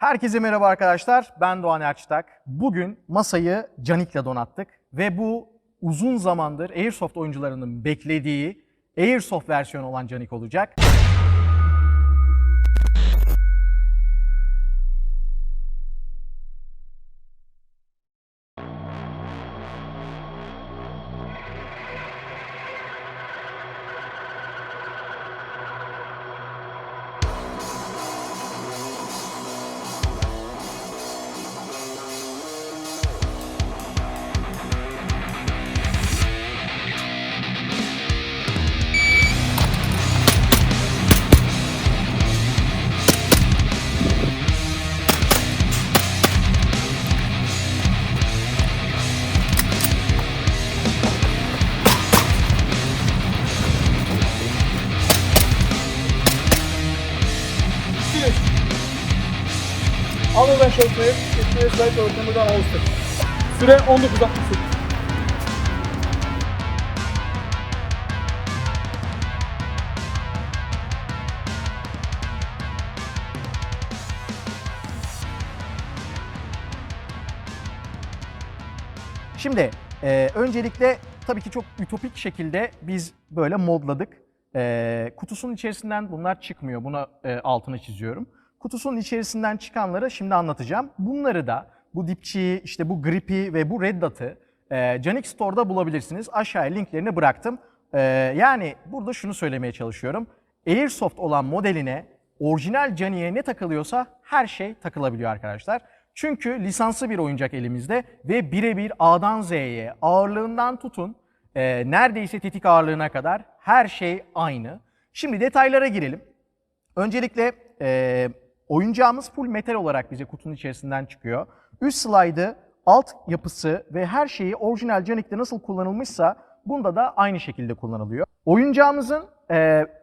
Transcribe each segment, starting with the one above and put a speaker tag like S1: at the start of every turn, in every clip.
S1: Herkese merhaba arkadaşlar. Ben Doğan Erçtak. Bugün masayı Canik'le donattık ve bu uzun zamandır Airsoft oyuncularının beklediği Airsoft versiyonu olan Canik olacak.
S2: Şortlayıp, geçmeye sahip ortamından alıştır. Süre 19.68.
S1: Şimdi e, öncelikle tabii ki çok ütopik şekilde biz böyle modladık. E, kutusunun içerisinden bunlar çıkmıyor. Buna e, altını çiziyorum. Kutusunun içerisinden çıkanları şimdi anlatacağım. Bunları da bu dipçiyi, işte bu gripi ve bu red dot'ı e, Canik Store'da bulabilirsiniz. Aşağıya linklerini bıraktım. E, yani burada şunu söylemeye çalışıyorum. Airsoft olan modeline orijinal Canik'e ne takılıyorsa her şey takılabiliyor arkadaşlar. Çünkü lisanslı bir oyuncak elimizde ve birebir A'dan Z'ye ağırlığından tutun e, neredeyse tetik ağırlığına kadar her şey aynı. Şimdi detaylara girelim. Öncelikle e, oyuncağımız full metal olarak bize kutunun içerisinden çıkıyor. Üst slide'ı, alt yapısı ve her şeyi orijinal Canik'te nasıl kullanılmışsa bunda da aynı şekilde kullanılıyor. Oyuncağımızın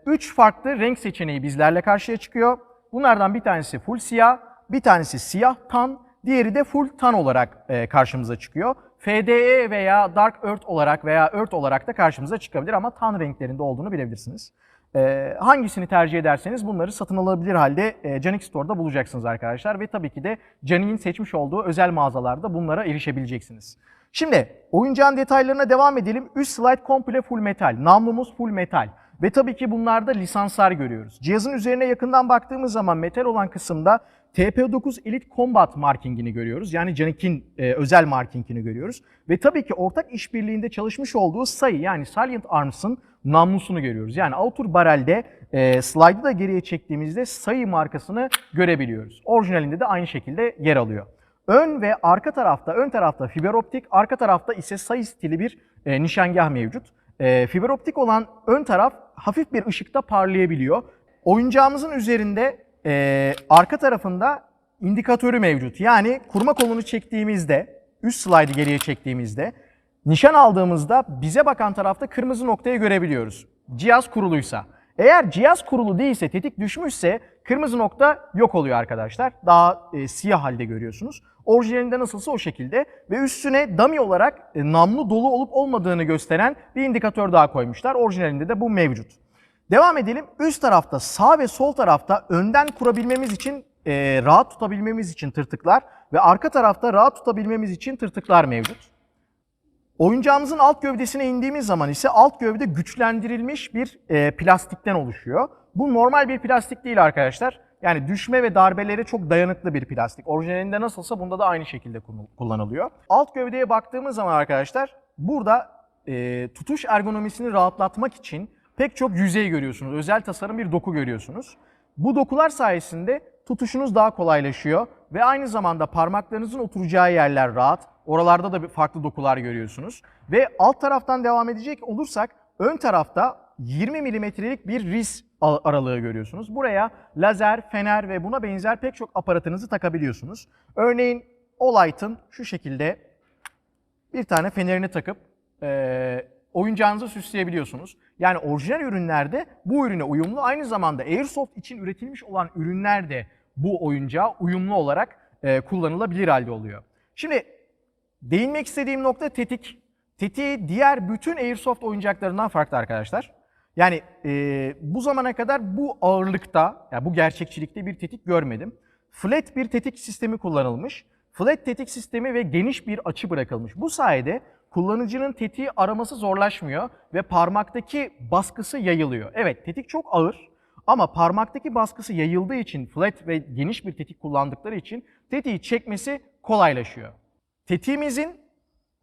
S1: 3 farklı renk seçeneği bizlerle karşıya çıkıyor. Bunlardan bir tanesi full siyah, bir tanesi siyah tan, diğeri de full tan olarak e, karşımıza çıkıyor. FDE veya Dark Earth olarak veya Earth olarak da karşımıza çıkabilir ama tan renklerinde olduğunu bilebilirsiniz. E, hangisini tercih ederseniz bunları satın alabilir halde e, Canik Store'da bulacaksınız arkadaşlar. Ve tabii ki de Canik'in seçmiş olduğu özel mağazalarda bunlara erişebileceksiniz. Şimdi oyuncağın detaylarına devam edelim. Üst slide komple full metal, namlumuz full metal. Ve tabii ki bunlarda lisanslar görüyoruz. Cihazın üzerine yakından baktığımız zaman metal olan kısımda TP9 Elite Combat markingini görüyoruz. Yani Canik'in e, özel markingini görüyoruz. Ve tabii ki ortak işbirliğinde çalışmış olduğu sayı yani Salient Arms'ın namlusunu görüyoruz. Yani Autur Barrel'de e, slide'ı da geriye çektiğimizde sayı markasını görebiliyoruz. Orijinalinde de aynı şekilde yer alıyor. Ön ve arka tarafta, ön tarafta fiber optik, arka tarafta ise sayı stili bir e, nişangah mevcut. E, fiber optik olan ön taraf hafif bir ışıkta parlayabiliyor. Oyuncağımızın üzerinde e, arka tarafında indikatörü mevcut. Yani kurma kolunu çektiğimizde, üst slide'ı geriye çektiğimizde, nişan aldığımızda bize bakan tarafta kırmızı noktayı görebiliyoruz. Cihaz kuruluysa. Eğer cihaz kurulu değilse, tetik düşmüşse kırmızı nokta yok oluyor arkadaşlar. Daha e, siyah halde görüyorsunuz. Orijinalinde nasılsa o şekilde ve üstüne dummy olarak e, namlu dolu olup olmadığını gösteren bir indikatör daha koymuşlar. Orijinalinde de bu mevcut. Devam edelim. Üst tarafta sağ ve sol tarafta önden kurabilmemiz için, e, rahat tutabilmemiz için tırtıklar ve arka tarafta rahat tutabilmemiz için tırtıklar mevcut. Oyuncağımızın alt gövdesine indiğimiz zaman ise alt gövde güçlendirilmiş bir e, plastikten oluşuyor. Bu normal bir plastik değil arkadaşlar. Yani düşme ve darbelere çok dayanıklı bir plastik. Orijinalinde nasılsa bunda da aynı şekilde kullan- kullanılıyor. Alt gövdeye baktığımız zaman arkadaşlar burada e, tutuş ergonomisini rahatlatmak için pek çok yüzey görüyorsunuz. Özel tasarım bir doku görüyorsunuz. Bu dokular sayesinde tutuşunuz daha kolaylaşıyor ve aynı zamanda parmaklarınızın oturacağı yerler rahat. Oralarda da farklı dokular görüyorsunuz. Ve alt taraftan devam edecek olursak ön tarafta 20 milimetrelik bir al- aralığı görüyorsunuz. Buraya lazer, fener ve buna benzer pek çok aparatınızı takabiliyorsunuz. Örneğin Olight'ın şu şekilde bir tane fenerini takıp eee, oyuncağınızı süsleyebiliyorsunuz. Yani orijinal ürünlerde bu ürüne uyumlu aynı zamanda Airsoft için üretilmiş olan ürünler de bu oyuncağa uyumlu olarak eee, kullanılabilir halde oluyor. Şimdi değinmek istediğim nokta tetik. Tetiği diğer bütün Airsoft oyuncaklarından farklı arkadaşlar. Yani e, bu zamana kadar bu ağırlıkta, yani bu gerçekçilikte bir tetik görmedim. flat bir tetik sistemi kullanılmış. Flat tetik sistemi ve geniş bir açı bırakılmış. Bu sayede kullanıcının tetiği araması zorlaşmıyor ve parmaktaki baskısı yayılıyor. Evet tetik çok ağır ama parmaktaki baskısı yayıldığı için flat ve geniş bir tetik kullandıkları için tetiği çekmesi kolaylaşıyor. Tetiğimizin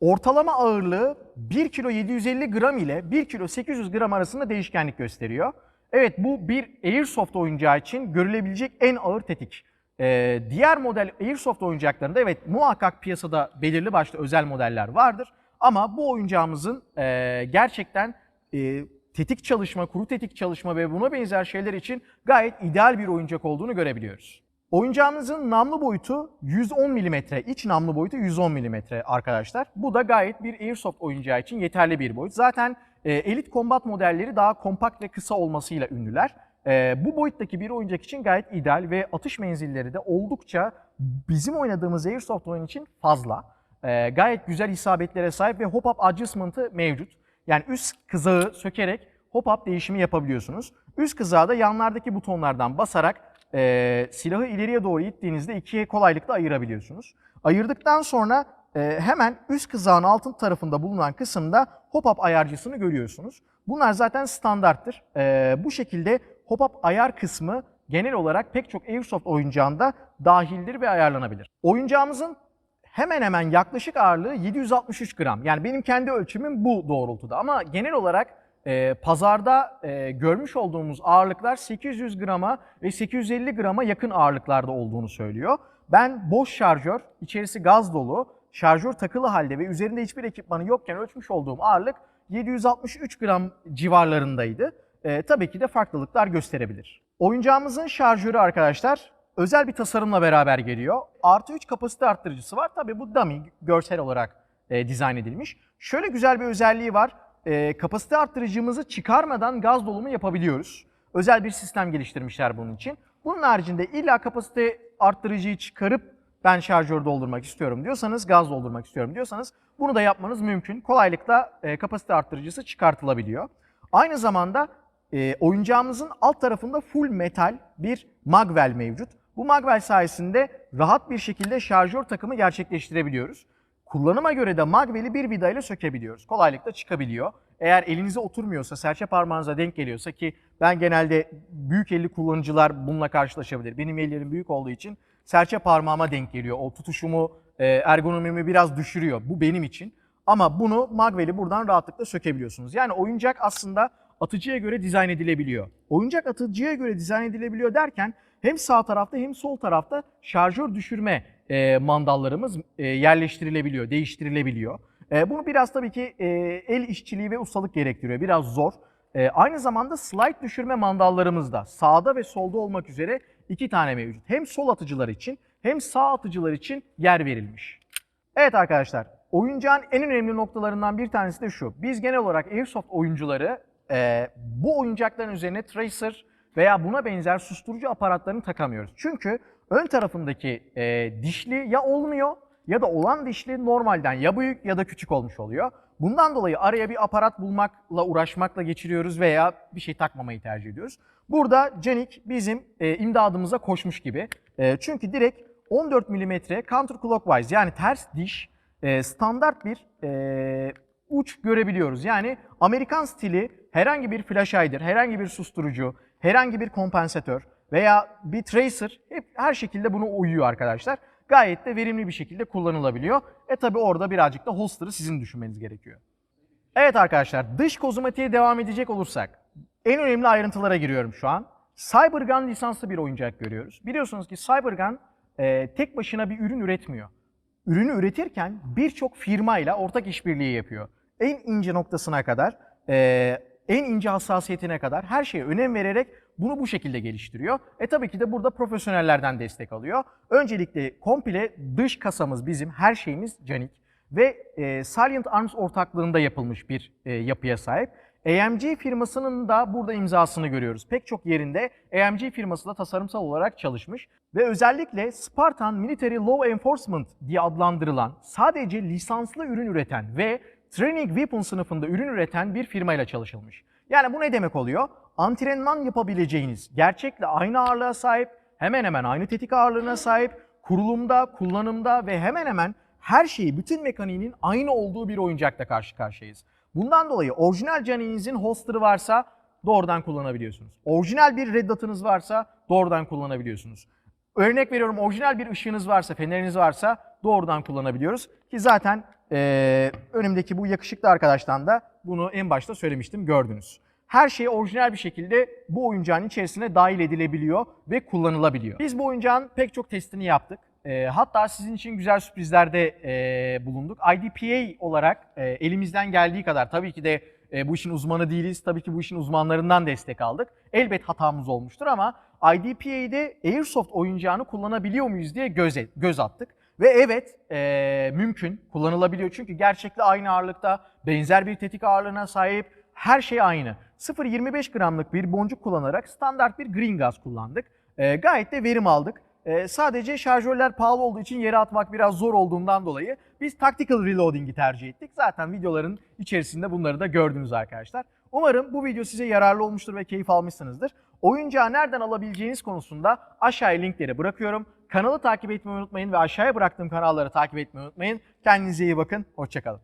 S1: ortalama ağırlığı 1 kilo 750 gram ile 1 kilo 800 gram arasında değişkenlik gösteriyor. Evet bu bir Airsoft oyuncağı için görülebilecek en ağır tetik. Ee, diğer model Airsoft oyuncaklarında evet muhakkak piyasada belirli başlı özel modeller vardır. Ama bu oyuncağımızın e, gerçekten e, tetik çalışma, kuru tetik çalışma ve buna benzer şeyler için gayet ideal bir oyuncak olduğunu görebiliyoruz. Oyuncağımızın namlu boyutu 110 mm, iç namlu boyutu 110 mm arkadaşlar. Bu da gayet bir Airsoft oyuncağı için yeterli bir boyut. Zaten e, Elite Combat modelleri daha kompakt ve kısa olmasıyla ünlüler. E, bu boyuttaki bir oyuncak için gayet ideal ve atış menzilleri de oldukça bizim oynadığımız Airsoft oyun için fazla. E, gayet güzel isabetlere sahip ve hop-up adjustment'ı mevcut. Yani üst kızağı sökerek hop-up değişimi yapabiliyorsunuz. Üst kızağı da yanlardaki butonlardan basarak e, silahı ileriye doğru ittiğinizde ikiye kolaylıkla ayırabiliyorsunuz. Ayırdıktan sonra e, hemen üst kızağın altın tarafında bulunan kısımda hop-up ayarcısını görüyorsunuz. Bunlar zaten standarttır. E, bu şekilde hop-up ayar kısmı genel olarak pek çok Airsoft oyuncağında dahildir ve ayarlanabilir. Oyuncağımızın hemen hemen yaklaşık ağırlığı 763 gram. Yani benim kendi ölçümüm bu doğrultuda ama genel olarak e, pazarda e, görmüş olduğumuz ağırlıklar 800 grama ve 850 grama yakın ağırlıklarda olduğunu söylüyor. Ben boş şarjör, içerisi gaz dolu, şarjör takılı halde ve üzerinde hiçbir ekipmanı yokken ölçmüş olduğum ağırlık 763 gram civarlarındaydı. E, tabii ki de farklılıklar gösterebilir. Oyuncağımızın şarjörü arkadaşlar özel bir tasarımla beraber geliyor. Artı 3 kapasite arttırıcısı var. Tabii bu dummy görsel olarak e, dizayn edilmiş. Şöyle güzel bir özelliği var. E, kapasite arttırıcımızı çıkarmadan gaz dolumu yapabiliyoruz. Özel bir sistem geliştirmişler bunun için. Bunun haricinde illa kapasite arttırıcıyı çıkarıp ben şarjör doldurmak istiyorum diyorsanız, gaz doldurmak istiyorum diyorsanız bunu da yapmanız mümkün. Kolaylıkla e, kapasite arttırıcısı çıkartılabiliyor. Aynı zamanda e, oyuncağımızın alt tarafında full metal bir magwell mevcut. Bu magwell sayesinde rahat bir şekilde şarjör takımı gerçekleştirebiliyoruz. Kullanıma göre de magwell'i bir vidayla sökebiliyoruz. Kolaylıkla çıkabiliyor. Eğer elinize oturmuyorsa, serçe parmağınıza denk geliyorsa ki ben genelde büyük elli kullanıcılar bununla karşılaşabilir. Benim ellerim büyük olduğu için serçe parmağıma denk geliyor. O tutuşumu, e, ergonomimi biraz düşürüyor. Bu benim için. Ama bunu magwell'i buradan rahatlıkla sökebiliyorsunuz. Yani oyuncak aslında atıcıya göre dizayn edilebiliyor. Oyuncak atıcıya göre dizayn edilebiliyor derken hem sağ tarafta hem sol tarafta şarjör düşürme e, mandallarımız e, yerleştirilebiliyor, değiştirilebiliyor. E, bunu biraz tabii ki e, el işçiliği ve ustalık gerektiriyor. Biraz zor. E, aynı zamanda slide düşürme mandallarımız da sağda ve solda olmak üzere iki tane mevcut. Hem sol atıcılar için hem sağ atıcılar için yer verilmiş. Evet arkadaşlar, oyuncağın en önemli noktalarından bir tanesi de şu. Biz genel olarak Airsoft oyuncuları e, bu oyuncakların üzerine tracer veya buna benzer susturucu aparatlarını takamıyoruz. Çünkü ön tarafındaki e, dişli ya olmuyor ya da olan dişli normalden ya büyük ya da küçük olmuş oluyor. Bundan dolayı araya bir aparat bulmakla uğraşmakla geçiriyoruz veya bir şey takmamayı tercih ediyoruz. Burada Canik bizim e, imdadımıza koşmuş gibi. E, çünkü direkt 14 mm counterclockwise yani ters diş e, standart bir e, uç görebiliyoruz. Yani Amerikan stili herhangi bir flash hider, herhangi bir susturucu, herhangi bir kompansatör veya bir tracer hep her şekilde buna uyuyor arkadaşlar. Gayet de verimli bir şekilde kullanılabiliyor. E tabi orada birazcık da holster'ı sizin düşünmeniz gerekiyor. Evet arkadaşlar dış kozmetiğe devam edecek olursak en önemli ayrıntılara giriyorum şu an. Cybergun lisanslı bir oyuncak görüyoruz. Biliyorsunuz ki Cybergun e, tek başına bir ürün üretmiyor. Ürünü üretirken birçok firmayla ortak işbirliği yapıyor. En ince noktasına kadar, e, en ince hassasiyetine kadar her şeye önem vererek bunu bu şekilde geliştiriyor. E tabii ki de burada profesyonellerden destek alıyor. Öncelikle komple dış kasamız bizim, her şeyimiz Canik ve e, Salient Arms ortaklığında yapılmış bir e, yapıya sahip. AMG firmasının da burada imzasını görüyoruz. Pek çok yerinde AMG firması da tasarımsal olarak çalışmış ve özellikle Spartan Military Law Enforcement diye adlandırılan sadece lisanslı ürün üreten ve Training Weapon sınıfında ürün üreten bir firmayla çalışılmış. Yani bu ne demek oluyor? Antrenman yapabileceğiniz, gerçekle aynı ağırlığa sahip Hemen hemen aynı tetik ağırlığına sahip. Kurulumda, kullanımda ve hemen hemen her şeyi, bütün mekaniğinin aynı olduğu bir oyuncakla karşı karşıyayız. Bundan dolayı orijinal Janice'in holster'ı varsa doğrudan kullanabiliyorsunuz. Orijinal bir red dot'ınız varsa doğrudan kullanabiliyorsunuz. Örnek veriyorum orijinal bir ışığınız varsa, feneriniz varsa doğrudan kullanabiliyoruz. Ki zaten eee, önümdeki bu yakışıklı arkadaştan da bunu en başta söylemiştim, gördünüz. Her şey orijinal bir şekilde bu oyuncağın içerisine dahil edilebiliyor ve kullanılabiliyor. Biz bu oyuncağın pek çok testini yaptık. Eee, hatta sizin için güzel sürprizlerde eee, bulunduk. IDPA olarak eee, elimizden geldiği kadar tabii ki de e, bu işin uzmanı değiliz. Tabii ki bu işin uzmanlarından destek aldık. Elbet hatamız olmuştur ama IDPA'de Airsoft oyuncağını kullanabiliyor muyuz diye göz, et- göz attık. Ve evet e, mümkün, kullanılabiliyor. Çünkü gerçekle aynı ağırlıkta, benzer bir tetik ağırlığına sahip, her şey aynı. 0.25 gramlık bir boncuk kullanarak standart bir green gas kullandık. E, gayet de verim aldık. E, sadece şarjörler pahalı olduğu için yere atmak biraz zor olduğundan dolayı biz tactical reloading'i tercih ettik. Zaten videoların içerisinde bunları da gördünüz arkadaşlar. Umarım bu video size yararlı olmuştur ve keyif almışsınızdır. Oyuncağı nereden alabileceğiniz konusunda aşağıya linkleri bırakıyorum. Kanalı takip etmeyi unutmayın ve aşağıya bıraktığım kanalları takip etmeyi unutmayın. Kendinize iyi bakın, hoşçakalın.